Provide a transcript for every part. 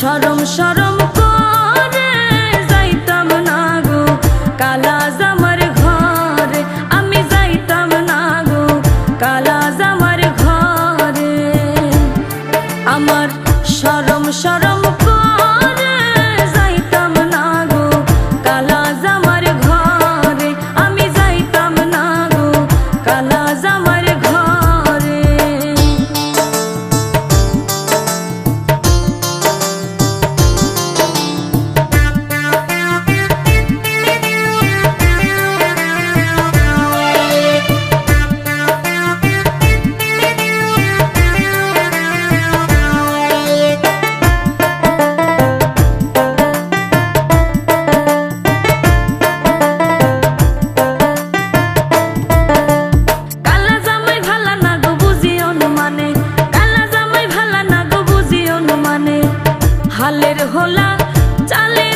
সরম সরম হালের হোলা চালে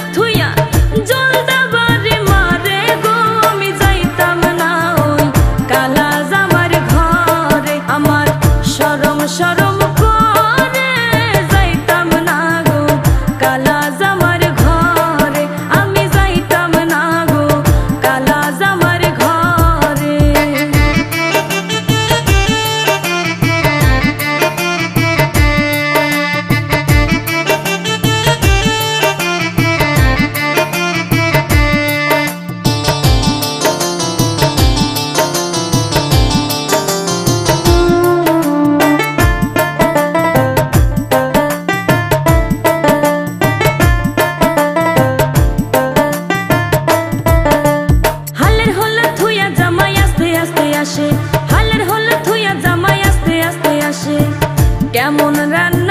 আসে। হালের হল থুইয়া জামাই আস্তে আস্তে আসে। কেমন রান্না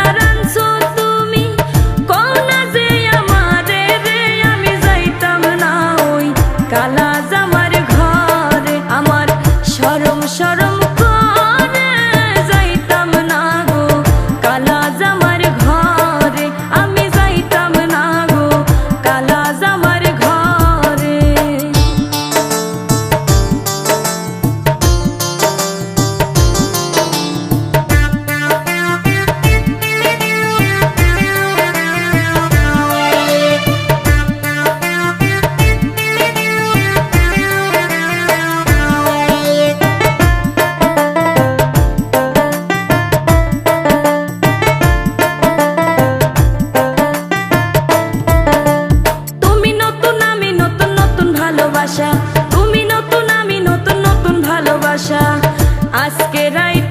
আজকে রাই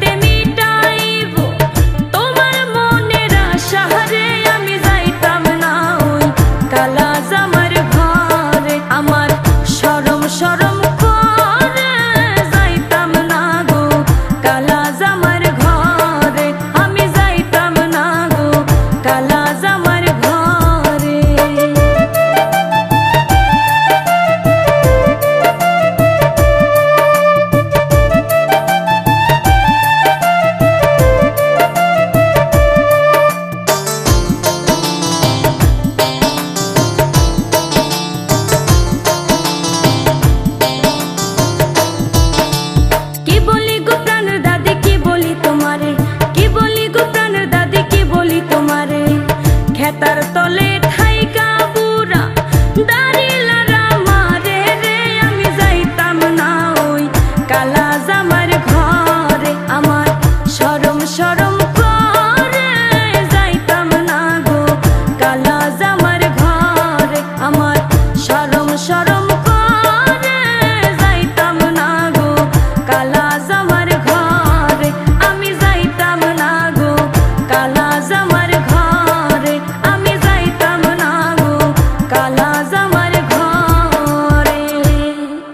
na zaman